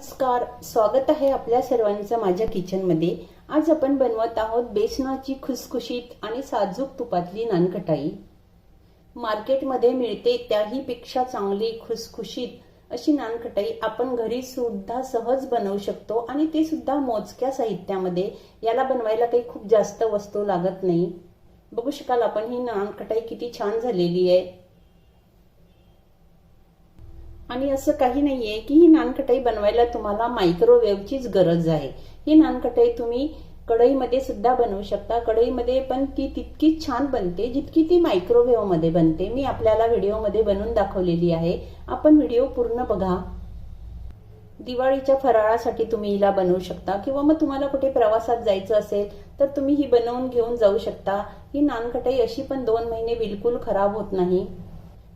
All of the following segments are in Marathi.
नमस्कार स्वागत आहे आपल्या सर्वांचं माझ्या किचनमध्ये. आज आपण बनवत आहोत बेसनाची खुसखुशीत आणि साजूक तुपातली नानखटाई. मार्केटमध्ये मिळते त्याही पेक्षा चांगली खुसखुशीत अशी नानखटाई आपण घरी सुद्धा सहज बनवू शकतो आणि ते सुद्धा मोजक्या साहित्यामध्ये. याला बनवायला काही खूप जास्त वस्तू लागत नाही. बघू शकाल आपण ही नानखटाई किती छान झालेली आहे. आणि असं काही नाही आहे की ही नानकटाई बनवायला तुम्हाला मायक्रोवेव्हचीच गरज आहे. ही नानकटाई तुम्ही कढईमध्ये सुद्धा बनवू शकता. कढईमध्ये पण ती तितकीच छान बनते जितकी ती मायक्रोवेव्हमध्ये बनते. मी आपल्याला व्हिडिओमध्ये बनवून दाखवलेली आहे. आपण व्हिडिओ पूर्ण बघा. दिवाळीच्या फराळासाठी तुम्ही हिला बनवू शकता. किंवा मग तुम्हाला कुठे प्रवासात जायचं असेल तर तुम्ही ही बनवून घेऊन जाऊ शकता. ही नानकटाई अशी पण दोन महिने बिलकुल खराब होत नाही.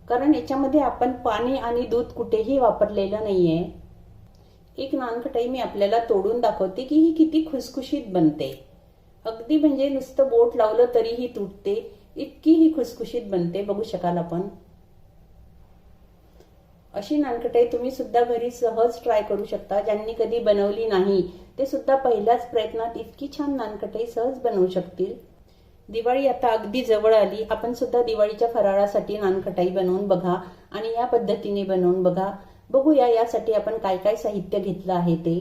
कारण याच्यामध्ये आपण पाणी आणि दूध कुठेही वापरलेलं नाहीये. एक नानखटाई मी आपल्याला तोडून दाखवते की ही किती खुसखुशीत बनते. अगदी म्हणजे नुसतं बोट लावलं तरीही तुटते इतकी ही खुसखुशीत बनते बघू शकाल आपण. अशी नानकटाई तुम्ही सुद्धा घरी सहज ट्राय करू शकता. ज्यांनी कधी बनवली नाही ते सुद्धा पहिल्याच प्रयत्नात इतकी छान नानकटाई सहज बनवू शकतील. दिवाळी आता अगदी जवळ आली. आपण सुद्धा दिवाळीच्या फराळासाठी नानखटाई बनवून बघा आणि या पद्धतीने बनवून बघा. बघूया यासाठी आपण काय काय साहित्य घेतलं आहे ते.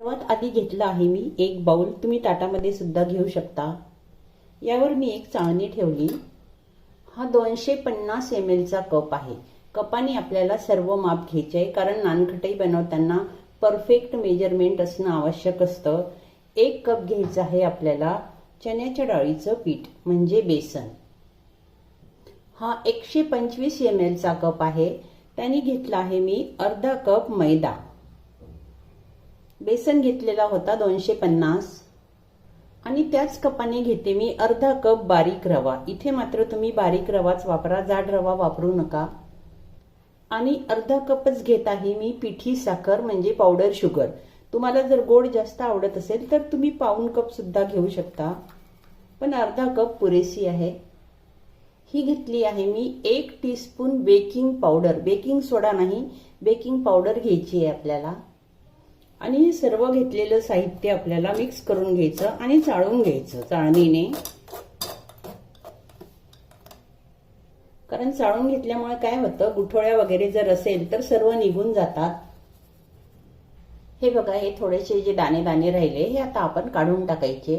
सर्वात आधी घेतलं आहे मी एक बाउल. तुम्ही ताटामध्ये सुद्धा घेऊ शकता. यावर मी एक चाळणी ठेवली. हा दोनशे पन्नास एम एलचा कप आहे. कपाने आपल्याला सर्व माप घ्यायचे आहे कारण नानखटाई बनवताना परफेक्ट मेजरमेंट असणं आवश्यक असतं. एक कप घ्यायचं आहे आपल्याला चण्याच्या डाळीचं पीठ म्हणजे बेसन. हा एकशे पंचवीस एम एलचा कप आहे. त्याने घेतला आहे मी अर्धा कप मैदा. बेसन घेतलेला होता दोनशे पन्नास. आणि त्याच कपाने घेते मी अर्धा कप बारीक रवा. इथे मात्र तुम्ही बारीक रवाच वापरा जाड रवा वापरू नका. आणि अर्धा कपच घेत आहे मी पिठी साखर म्हणजे पावडर शुगर तुम्हाला जर गोड जास्त आवडत असेल तर तुम्ही पाऊन कप सुद्धा घेऊ शकता. पण अर्धा कप पुरेसी आहे. ही घेतली आहे मी एक teaspoon baking powder baking soda नाही बेकिंग पावडर घ्यायची आहे आपल्याला. आणि सर्व घेतलेलं साहित्य आपल्याला मिक्स करून घ्यायचं आणि चाळून घ्यायचं चाळणीने. कारण चाळून घेतल्यामुळे काय होतं गुठोळ्या वगैरे जर असेल तर सर्व निघून जातात. हे बघा हे थोडेसे जे दाणे दाणे राहिले हे आता आपण काढून टाकायचे.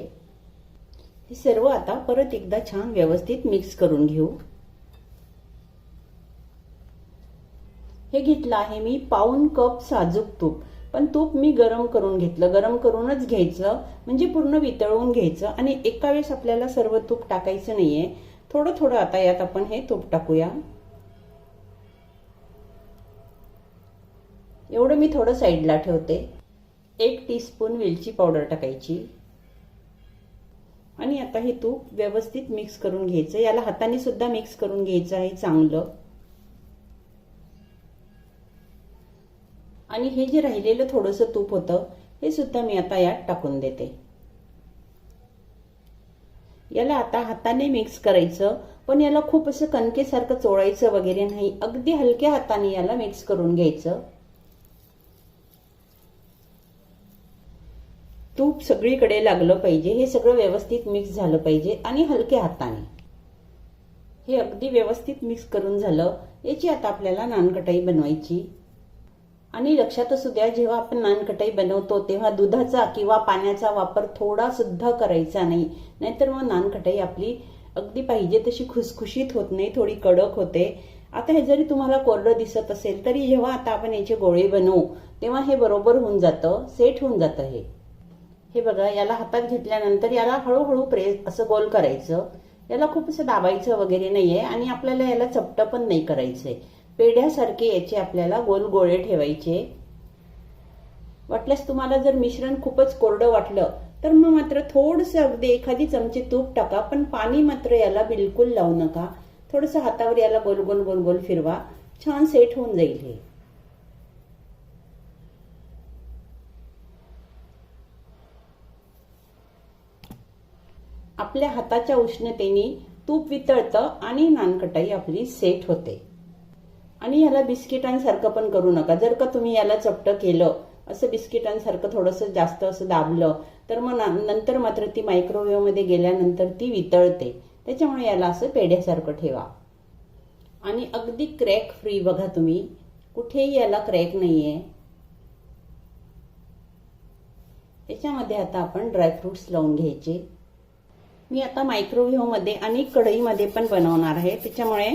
हे सर्व आता परत एकदा छान व्यवस्थित मिक्स करून घेऊ. हे घेतलं आहे मी पाऊन कप साजूक तूप. पण तूप मी गरम करून घेतलं. गरम करूनच घ्यायचं. म्हणजे पूर्ण वितळवून घ्यायचं. आणि एका वेळेस आपल्याला सर्व तूप टाकायचं नाहीये. थोडं थोडं आता यात आपण हे तूप टाकूया. एवढं मी थोडं साईडला ठेवते. एक टीस्पून वेलची पावडर टाकायची. आणि आता हे तूप व्यवस्थित मिक्स करून घ्यायचं. याला हाताने सुद्धा मिक्स करून घ्यायचं आहे चांगलं. आणि हे जे राहिलेलं थोडंसं तूप होतं हे सुद्धा मी आता यात टाकून देते. याला आता हाताने मिक्स करायचं पण याला खूप असं कणकेसारखं चोळायचं वगैरे नाही अगदी हलक्या हाताने याला मिक्स करून घ्यायचं. तूप सगळीकडे लागलं पाहिजे हे सगळं व्यवस्थित मिक्स झालं पाहिजे आणि हलक्या हाताने. हे अगदी व्यवस्थित मिक्स करून झालं याची आता आपल्याला नानकटाई बनवायची. आणि लक्षात असू द्या जेव्हा आपण नानकटाई बनवतो तेव्हा दुधाचा किंवा पाण्याचा वापर थोडा सुद्धा करायचा नाही. नाहीतर मग नानकटाई आपली अगदी पाहिजे तशी खुसखुशीत होत नाही थोडी कडक होते. आता हे जरी तुम्हाला कोरडं दिसत असेल तरी जेव्हा आता आपण याचे गोळे बनवू तेव्हा हे बरोबर होऊन जातं सेट होऊन जातं हे. हे बघा याला हातात घेतल्यानंतर याला हळूहळू प्रेस असं गोल करायचं. याला खूप असं दाबायचं वगैरे नाहीये आणि आपल्याला याला चपट पण नाही करायचंय. पेढ्यासारखे याचे आपल्याला गोल गोळे ठेवायचे. वाटल्यास तुम्हाला जर मिश्रण खूपच कोरडं वाटलं तर मग मात्र थोडंसं अगदी एखादी चमची तूप टाका पण पाणी मात्र याला बिलकुल लावू नका. थोडंसं हातावर याला गोलगोल गोलगोल गोल गोल फिरवा. छान सेट होऊन जाईल हे. आपल्या हाताच्या उष्णतेने तूप वितळतं आणि नानकटाई आपली सेट होते. आणि याला बिस्किटांसारखं पण करू नका. जर का तुम्ही याला चपटं केलं असं बिस्किटांसारखं थोडंसं जास्त असं दाबलं तर मग नंतर मात्र ती मायक्रोवेव्हमध्ये गेल्यानंतर ती वितळते. त्याच्यामुळे याला असं पेढ्यासारखं ठेवा. आणि अगदी क्रॅक फ्री बघा तुम्ही. कुठेही याला क्रॅक नाही आहे याच्यामध्ये आता आपण ड्रायफ्रुट्स लावून घ्यायचे. मी आता मायक्रोवेव्हमध्ये आणि कढईमध्ये पण बनवणार आहे. त्याच्यामुळे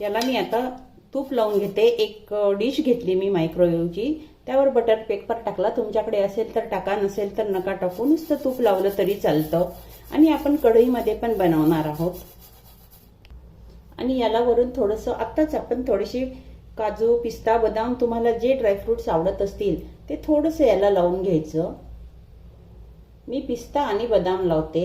याला मी आता तूप लावून घेते एक डिश घेतली मी मायक्रोवेव्हची त्यावर बटर पेपर टाकला. तुमच्याकडे असेल तर टाका नसेल तर नका टाकू. नुसतं तूप लावलं तरी चालतं. आणि आपण कढईमध्ये पण बनवणार आहोत. आणि याला वरून थोडंसं आत्ताच आपण थोडीशी काजू पिस्ता बदाम तुम्हाला जे ड्रायफ्रुट्स आवडत असतील ते थोडंसं याला लावून घ्यायचं. मी पिस्ता आणि बदाम लावते.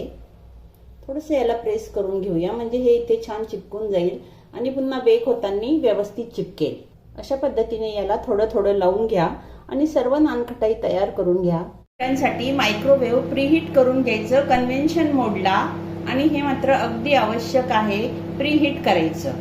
थोडंसं याला प्रेस करून घेऊया. म्हणजे हे इथे छान चिपकून जाईल. आणि पुन्हा बेक होताना व्यवस्थित चिपकेल. अशा पद्धतीने याला थोडं थोडं लावून घ्या आणि सर्व नानखटाई तयार करून घ्या. त्यासाठी मायक्रोवेव्ह प्रीहीट करून घ्यायचं कन्व्हेन्शन मोडला आणि हे मात्र अगदी आवश्यक आहे प्रीहीट करायचं.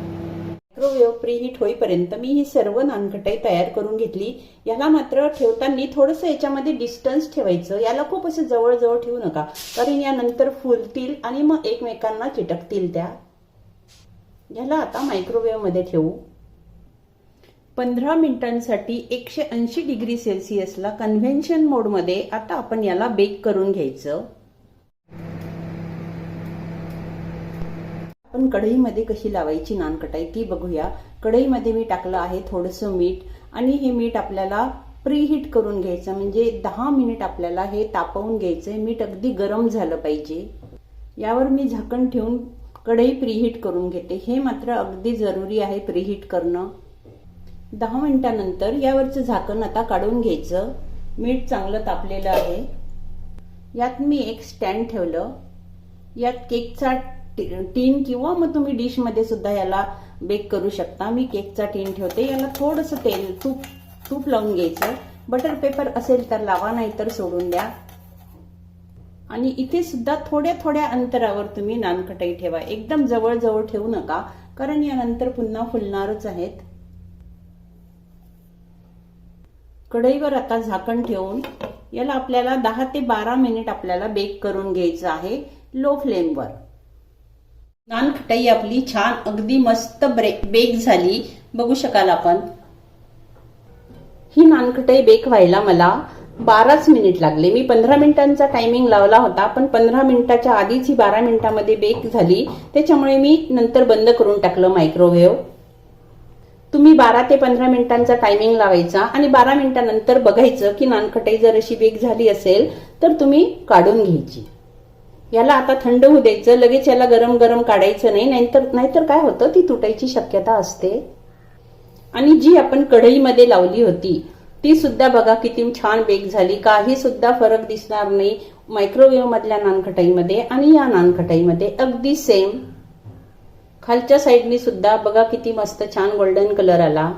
मायक्रोवेव्ह प्रीहीट होईपर्यंत मी ही सर्व नानकटाई तयार करून घेतली. याला मात्र ठेवताना थोडंसं याच्यामध्ये डिस्टन्स ठेवायचं. याला खूप असं जवळजवळ ठेवू नका. कारण यानंतर फुलतील आणि मग एकमेकांना चिटकतील त्या. याला आता मायक्रोवेव्हमध्ये ठेवू. पंधरा मिनिटांसाठी एकशे ऐंशी डिग्री सेल्सिअसला कन्व्हेन्शन मोडमध्ये आता आपण याला बेक करून घ्यायचं. आपण कढईमध्ये कशी लावायची नानकटाई ती बघूया. कढईमध्ये मी टाकलं आहे थोडंसं मीठ आणि हे मीठ आपल्याला प्रीहीट करून घ्यायचं म्हणजे दहा मिनिट आपल्याला हे तापवून घ्यायचं मीठ अगदी गरम झालं पाहिजे. यावर मी झाकण ठेवून कढई प्रीहीट करून घेते. हे मात्र अगदी जरुरी आहे प्रीहीट करणं. दहा मिनिटानंतर यावरचं झाकण आता काढून घ्यायचं. मीठ चांगलं तापलेलं आहे. यात मी एक स्टँड ठेवलं. यात केकचा टीन किंवा मग तुम्ही डिशमध्ये सुद्धा याला बेक करू शकता. मी केकचा टीन ठेवते. याला थोडंसं तेल तूप तूप लावून घ्यायचं. बटर पेपर असेल तर लावा नाही तर सोडून द्या. आणि इथे सुद्धा थोड्या थोड्या अंतरावर तुम्ही नानकटाई ठेवा. एकदम जवळ जवळ ठेवू नका कारण यानंतर पुन्हा फुलणारच आहेत. कढईवर आता झाकण ठेवून याला आपल्याला दहा ते बारा मिनिट आपल्याला बेक करून घ्यायचं आहे लो फ्लेमवर. नानखटाई आपली छान अगदी मस्त ब्रेक बेक झाली. बघू शकाल आपण. ही नानखटाई बेक व्हायला मला बाराच मिनिट लागले. मी पंधरा मिनिटांचा टायमिंग लावला होता पण पंधरा मिनिटाच्या आधीच ही बारा मिनिटामध्ये बेक झाली. त्याच्यामुळे मी नंतर बंद करून टाकलं मायक्रोवेव्ह तुम्ही बारा ते पंधरा मिनिटांचा टायमिंग लावायचा आणि बारा मिनिटानंतर बघायचं की नानखटाई जर अशी बेक झाली असेल तर तुम्ही काढून घ्यायची. याला आता थंड होऊ द्यायचं लगेच याला गरम गरम काढायचं नाही नाहीतर नाहीतर काय होतं? ती तुटायची शक्यता असते. आणि जी आपण कढईमध्ये लावली होती ती सुद्धा बघा किती छान बेक झाली. काही सुद्धा फरक दिसणार नाही मायक्रोवेव्ह मधल्या नानखटाईमध्ये आणि या नानखटाईमध्ये. अगदी सेम खालच्या साईडनी सुद्धा बघा किती मस्त छान गोल्डन कलर आला.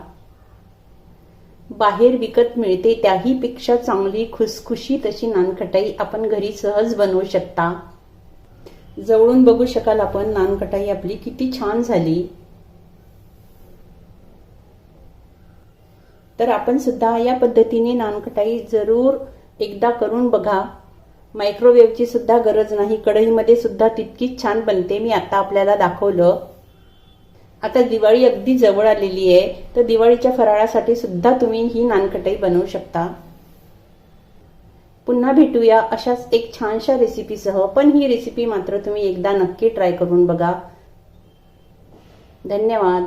बाहेर विकत मिळते त्याही पेक्षा चांगली खुसखुशी तशी नानखटाई आपण घरी सहज बनवू शकता. जवळून बघू शकाल आपण नानखटाई आपली किती छान झाली. तर आपण सुद्धा या पद्धतीने नानकटाई जरूर एकदा करून बघा. मायक्रोवेव्हची सुद्धा गरज नाही. कढईमध्ये सुद्धा तितकीच छान बनते. मी आता आपल्याला दाखवलं. आता दिवाळी अगदी जवळ आलेली आहे. तर दिवाळीच्या फराळासाठी सुद्धा तुम्ही ही नानकटाई बनवू शकता. पुन्हा भेटूया अशाच एक छानशा रेसिपीसह पण ही रेसिपी मात्र तुम्ही एकदा नक्की ट्राय करून बघा. धन्यवाद.